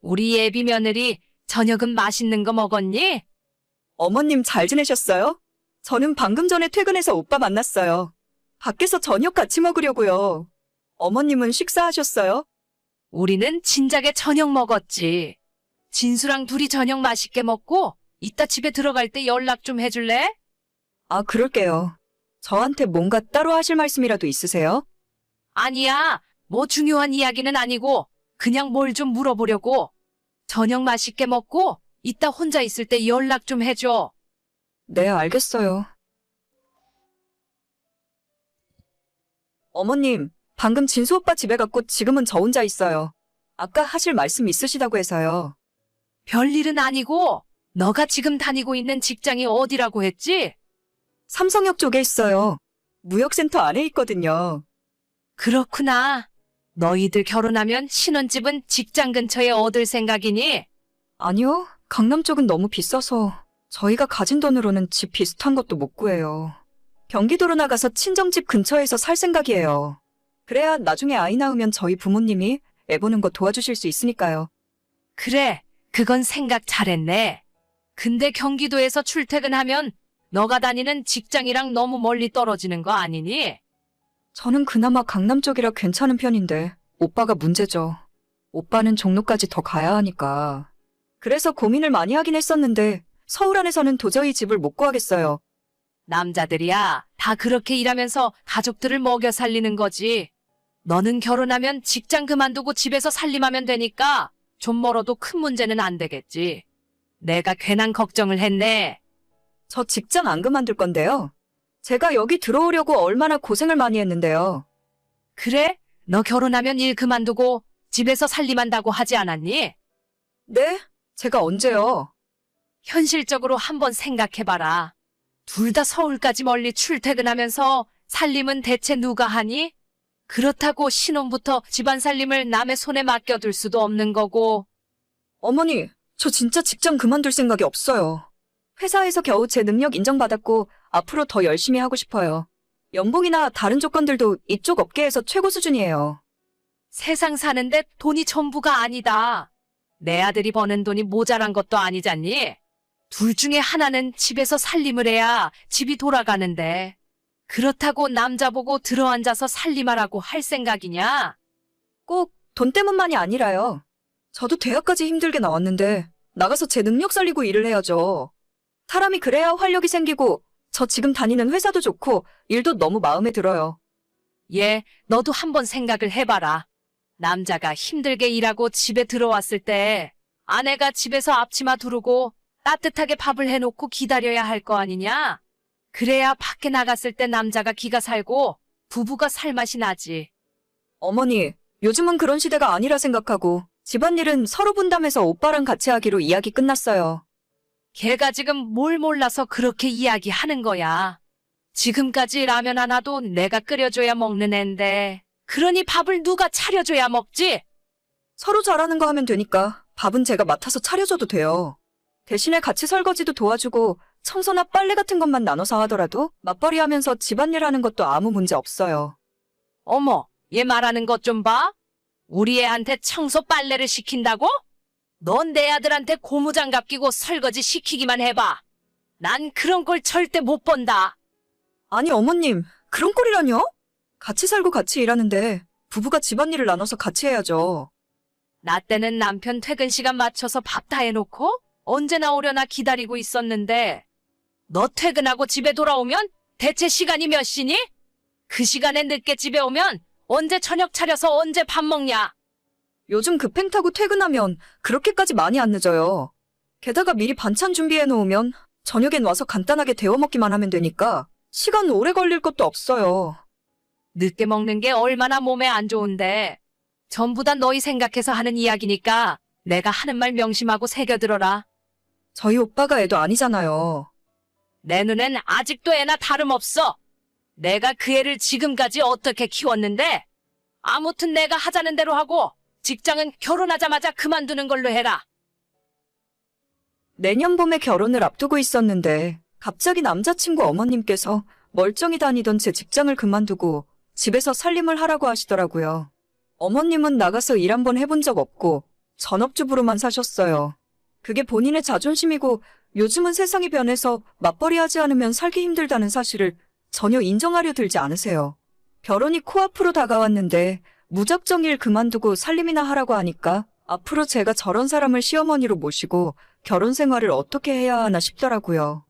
우리 예비 며느리 저녁은 맛있는 거 먹었니? 어머님 잘 지내셨어요? 저는 방금 전에 퇴근해서 오빠 만났어요. 밖에서 저녁 같이 먹으려고요. 어머님은 식사하셨어요? 우리는 진작에 저녁 먹었지. 진수랑 둘이 저녁 맛있게 먹고 이따 집에 들어갈 때 연락 좀 해줄래? 아, 그럴게요. 저한테 뭔가 따로 하실 말씀이라도 있으세요? 아니야. 뭐 중요한 이야기는 아니고 그냥 뭘 좀 물어보려고. 저녁 맛있게 먹고 이따 혼자 있을 때 연락 좀 해줘. 네, 알겠어요. 어머님, 방금 진수 오빠 집에 갔고 지금은 저 혼자 있어요. 아까 하실 말씀 있으시다고 해서요. 별일은 아니고 너가 지금 다니고 있는 직장이 어디라고 했지? 삼성역 쪽에 있어요. 무역센터 안에 있거든요. 그렇구나. 너희들 결혼하면 신혼집은 직장 근처에 얻을 생각이니? 아니요, 강남 쪽은 너무 비싸서 저희가 가진 돈으로는 집 비슷한 것도 못 구해요. 경기도로 나가서 친정집 근처에서 살 생각이에요. 그래야 나중에 아이 낳으면 저희 부모님이 애 보는 거 도와주실 수 있으니까요. 그래, 그건 생각 잘했네. 근데 경기도에서 출퇴근하면 너가 다니는 직장이랑 너무 멀리 떨어지는 거 아니니? 저는 그나마 강남 쪽이라 괜찮은 편인데 오빠가 문제죠. 오빠는 종로까지 더 가야 하니까. 그래서 고민을 많이 하긴 했었는데 서울 안에서는 도저히 집을 못 구하겠어요. 남자들이야, 다 그렇게 일하면서 가족들을 먹여 살리는 거지. 너는 결혼하면 직장 그만두고 집에서 살림하면 되니까 좀 멀어도 큰 문제는 안 되겠지. 내가 괜한 걱정을 했네. 저 직장 안 그만둘 건데요. 제가 여기 들어오려고 얼마나 고생을 많이 했는데요. 그래? 너 결혼하면 일 그만두고 집에서 살림한다고 하지 않았니? 네? 제가 언제요? 현실적으로 한번 생각해봐라. 둘 다 서울까지 멀리 출퇴근하면서 살림은 대체 누가 하니? 그렇다고 신혼부터 집안 살림을 남의 손에 맡겨둘 수도 없는 거고, 어머니, 저 진짜 직장 그만둘 생각이 없어요. 회사에서 겨우 제 능력 인정받았고 앞으로 더 열심히 하고 싶어요. 연봉이나 다른 조건들도 이쪽 업계에서 최고 수준이에요. 세상 사는데 돈이 전부가 아니다. 내 아들이 버는 돈이 모자란 것도 아니잖니? 둘 중에 하나는 집에서 살림을 해야 집이 돌아가는데. 그렇다고 남자 보고 들어앉아서 살림하라고 할 생각이냐? 꼭 돈 때문만이 아니라요. 저도 대학까지 힘들게 나왔는데 나가서 제 능력 살리고 일을 해야죠. 사람이 그래야 활력이 생기고 저 지금 다니는 회사도 좋고 일도 너무 마음에 들어요. 예, 너도 한번 생각을 해봐라. 남자가 힘들게 일하고 집에 들어왔을 때 아내가 집에서 앞치마 두르고 따뜻하게 밥을 해놓고 기다려야 할 거 아니냐? 그래야 밖에 나갔을 때 남자가 기가 살고 부부가 살맛이 나지. 어머니, 요즘은 그런 시대가 아니라 생각하고 집안일은 서로 분담해서 오빠랑 같이 하기로 이야기 끝났어요. 걔가 지금 뭘 몰라서 그렇게 이야기하는 거야. 지금까지 라면 하나도 내가 끓여줘야 먹는 앤데. 그러니 밥을 누가 차려줘야 먹지? 서로 잘하는 거 하면 되니까 밥은 제가 맡아서 차려줘도 돼요. 대신에 같이 설거지도 도와주고 청소나 빨래 같은 것만 나눠서 하더라도 맞벌이 하면서 집안일 하는 것도 아무 문제 없어요. 어머, 얘 말하는 것 좀 봐. 우리 애한테 청소 빨래를 시킨다고? 넌 내 아들한테 고무장갑 끼고 설거지 시키기만 해봐. 난 그런 걸 절대 못 본다. 아니 어머님, 그런 꼴이라뇨? 같이 살고 같이 일하는데 부부가 집안일을 나눠서 같이 해야죠. 나 때는 남편 퇴근 시간 맞춰서 밥 다 해놓고 언제 나오려나 기다리고 있었는데 너 퇴근하고 집에 돌아오면 대체 시간이 몇 시니? 그 시간에 늦게 집에 오면 언제 저녁 차려서 언제 밥 먹냐? 요즘 급행 타고 퇴근하면 그렇게까지 많이 안 늦어요. 게다가 미리 반찬 준비해 놓으면 저녁엔 와서 간단하게 데워 먹기만 하면 되니까 시간 오래 걸릴 것도 없어요. 늦게 먹는 게 얼마나 몸에 안 좋은데. 전부 다 너희 생각해서 하는 이야기니까 내가 하는 말 명심하고 새겨들어라. 저희 오빠가 애도 아니잖아요. 내 눈엔 아직도 애나 다름없어. 내가 그 애를 지금까지 어떻게 키웠는데? 아무튼 내가 하자는 대로 하고 직장은 결혼하자마자 그만두는 걸로 해라. 내년 봄에 결혼을 앞두고 있었는데 갑자기 남자친구 어머님께서 멀쩡히 다니던 제 직장을 그만두고 집에서 살림을 하라고 하시더라고요. 어머님은 나가서 일 한번 해본 적 없고 전업주부로만 사셨어요. 그게 본인의 자존심이고 요즘은 세상이 변해서 맞벌이 하지 않으면 살기 힘들다는 사실을 전혀 인정하려 들지 않으세요. 결혼이 코앞으로 다가왔는데 무작정 일 그만두고 살림이나 하라고 하니까 앞으로 제가 저런 사람을 시어머니로 모시고 결혼 생활을 어떻게 해야 하나 싶더라고요.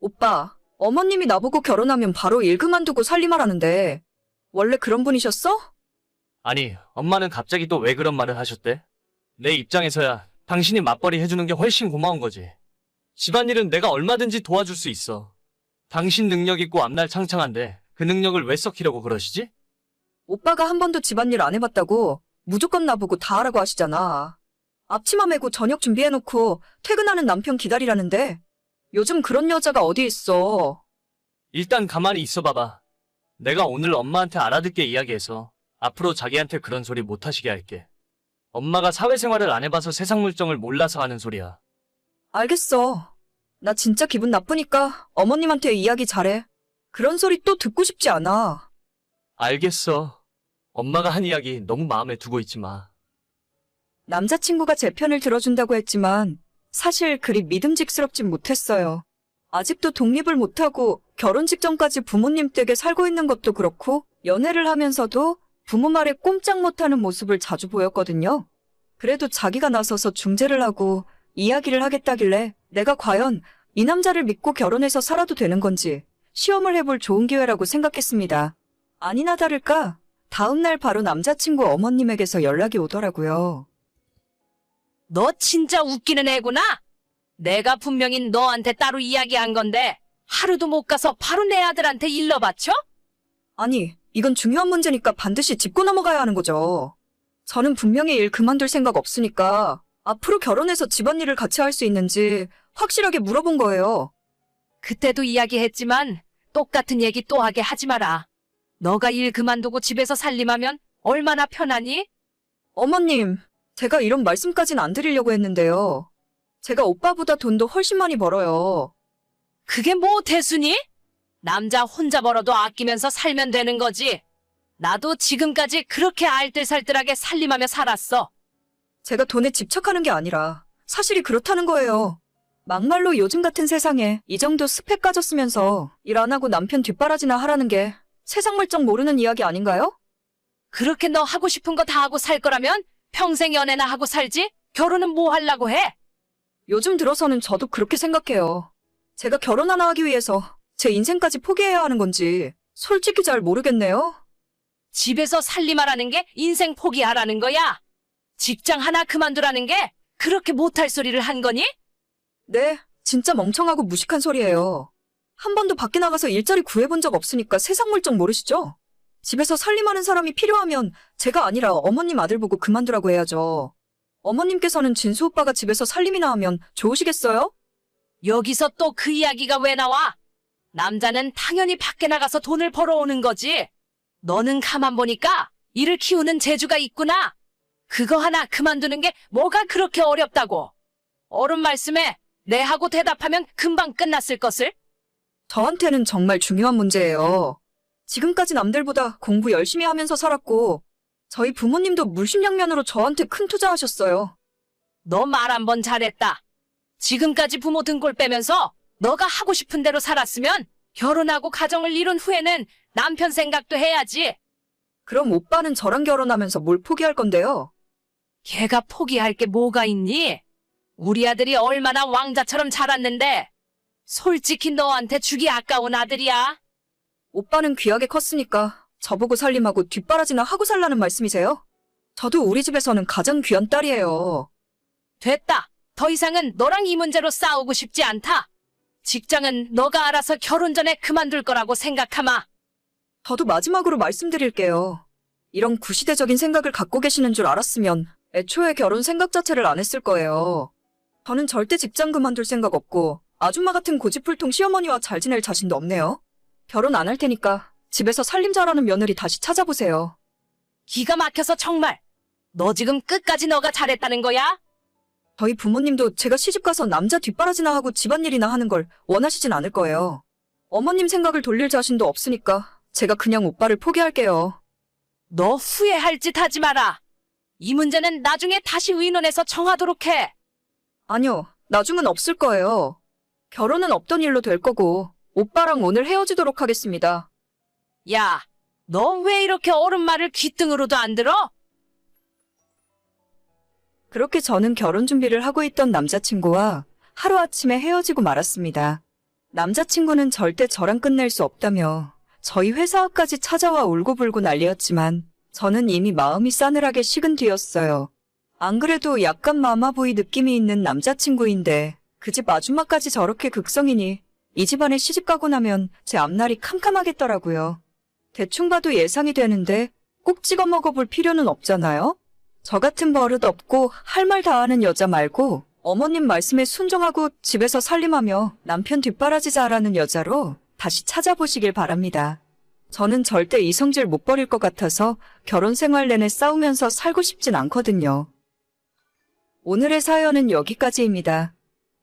오빠, 어머님이 나보고 결혼하면 바로 일 그만두고 살림하라는데 원래 그런 분이셨어? 아니, 엄마는 갑자기 또 왜 그런 말을 하셨대? 내 입장에서야 당신이 맞벌이 해주는 게 훨씬 고마운 거지. 집안일은 내가 얼마든지 도와줄 수 있어. 당신 능력 있고 앞날 창창한데 그 능력을 왜 썩히려고 그러시지? 오빠가 한 번도 집안일 안 해봤다고 무조건 나보고 다 하라고 하시잖아. 앞치마 메고 저녁 준비해놓고 퇴근하는 남편 기다리라는데 요즘 그런 여자가 어디 있어. 일단 가만히 있어 봐봐. 내가 오늘 엄마한테 알아듣게 이야기해서 앞으로 자기한테 그런 소리 못 하시게 할게. 엄마가 사회생활을 안 해봐서 세상 물정을 몰라서 하는 소리야. 알겠어. 나 진짜 기분 나쁘니까 어머님한테 이야기 잘해. 그런 소리 또 듣고 싶지 않아. 알겠어. 엄마가 한 이야기 너무 마음에 두고 있지 마. 남자친구가 제 편을 들어준다고 했지만 사실 그리 믿음직스럽진 못했어요. 아직도 독립을 못하고 결혼 직전까지 부모님 댁에 살고 있는 것도 그렇고 연애를 하면서도 부모 말에 꼼짝 못하는 모습을 자주 보였거든요. 그래도 자기가 나서서 중재를 하고 이야기를 하겠다길래 내가 과연 이 남자를 믿고 결혼해서 살아도 되는 건지 시험을 해볼 좋은 기회라고 생각했습니다. 아니나 다를까 다음날 바로 남자친구 어머님에게서 연락이 오더라고요. 너 진짜 웃기는 애구나. 내가 분명히 너한테 따로 이야기한 건데 하루도 못 가서 바로 내 아들한테 일러 바쳐? 아니, 이건 중요한 문제니까 반드시 짚고 넘어가야 하는 거죠. 저는 분명히 일 그만둘 생각 없으니까 앞으로 결혼해서 집안일을 같이 할 수 있는지 확실하게 물어본 거예요. 그때도 이야기했지만 똑같은 얘기 또 하게 하지 마라. 너가 일 그만두고 집에서 살림하면 얼마나 편하니? 어머님, 제가 이런 말씀까진 안 드리려고 했는데요. 제가 오빠보다 돈도 훨씬 많이 벌어요. 그게 뭐 대수니? 남자 혼자 벌어도 아끼면서 살면 되는 거지. 나도 지금까지 그렇게 알뜰살뜰하게 살림하며 살았어. 제가 돈에 집착하는 게 아니라 사실이 그렇다는 거예요. 막말로 요즘 같은 세상에 이 정도 스펙 가졌으면서 일 안 하고 남편 뒷바라지나 하라는 게 세상 물정 모르는 이야기 아닌가요? 그렇게 너 하고 싶은 거 다 하고 살 거라면 평생 연애나 하고 살지? 결혼은 뭐 하려고 해? 요즘 들어서는 저도 그렇게 생각해요. 제가 결혼 하나 하기 위해서 제 인생까지 포기해야 하는 건지 솔직히 잘 모르겠네요. 집에서 살림하라는 게 인생 포기하라는 거야. 직장 하나 그만두라는 게 그렇게 못할 소리를 한 거니? 네, 진짜 멍청하고 무식한 소리예요. 한 번도 밖에 나가서 일자리 구해본 적 없으니까 세상 물정 모르시죠? 집에서 살림하는 사람이 필요하면 제가 아니라 어머님 아들 보고 그만두라고 해야죠. 어머님께서는 진수 오빠가 집에서 살림이나 하면 좋으시겠어요? 여기서 또 그 이야기가 왜 나와? 남자는 당연히 밖에 나가서 돈을 벌어오는 거지. 너는 가만 보니까 이를 키우는 재주가 있구나. 그거 하나 그만두는 게 뭐가 그렇게 어렵다고. 어른 말씀에 네 하고 대답하면 금방 끝났을 것을. 저한테는 정말 중요한 문제예요. 지금까지 남들보다 공부 열심히 하면서 살았고, 저희 부모님도 물심양면으로 저한테 큰 투자하셨어요. 너 말 한 번 잘했다. 지금까지 부모 등골 빼면서 너가 하고 싶은 대로 살았으면 결혼하고 가정을 이룬 후에는 남편 생각도 해야지. 그럼 오빠는 저랑 결혼하면서 뭘 포기할 건데요? 걔가 포기할 게 뭐가 있니? 우리 아들이 얼마나 왕자처럼 자랐는데 솔직히 너한테 주기 아까운 아들이야. 오빠는 귀하게 컸으니까 저보고 살림하고 뒷바라지나 하고 살라는 말씀이세요? 저도 우리 집에서는 가장 귀한 딸이에요. 됐다. 더 이상은 너랑 이 문제로 싸우고 싶지 않다. 직장은 너가 알아서 결혼 전에 그만둘 거라고 생각하마. 저도 마지막으로 말씀드릴게요. 이런 구시대적인 생각을 갖고 계시는 줄 알았으면 애초에 결혼 생각 자체를 안 했을 거예요. 저는 절대 직장 그만둘 생각 없고 아줌마 같은 고집불통 시어머니와 잘 지낼 자신도 없네요. 결혼 안 할 테니까 집에서 살림 잘하는 며느리 다시 찾아보세요. 기가 막혀서 정말. 너 지금 끝까지 너가 잘했다는 거야? 저희 부모님도 제가 시집가서 남자 뒷바라지나 하고 집안일이나 하는 걸 원하시진 않을 거예요. 어머님 생각을 돌릴 자신도 없으니까 제가 그냥 오빠를 포기할게요. 너 후회할 짓 하지 마라. 이 문제는 나중에 다시 의논해서 정하도록 해. 아니요, 나중은 없을 거예요. 결혼은 없던 일로 될 거고, 오빠랑 오늘 헤어지도록 하겠습니다. 야, 너왜 이렇게 어른 말을 귓등으로도 안 들어? 그렇게 저는 결혼 준비를 하고 있던 남자친구와 하루아침에 헤어지고 말았습니다. 남자친구는 절대 저랑 끝낼 수 없다며 저희 회사 앞까지 찾아와 울고불고 난리였지만 저는 이미 마음이 싸늘하게 식은 뒤였어요. 안 그래도 약간 마마보이 느낌이 있는 남자친구인데 그 집 아줌마까지 저렇게 극성이니 이 집안에 시집 가고 나면 제 앞날이 캄캄하겠더라고요. 대충 봐도 예상이 되는데 꼭 찍어 먹어볼 필요는 없잖아요? 저 같은 버릇 없고 할 말 다 하는 여자 말고 어머님 말씀에 순종하고 집에서 살림하며 남편 뒷바라지 잘하는 여자로 다시 찾아보시길 바랍니다. 저는 절대 이 성질 못 버릴 것 같아서 결혼 생활 내내 싸우면서 살고 싶진 않거든요. 오늘의 사연은 여기까지입니다.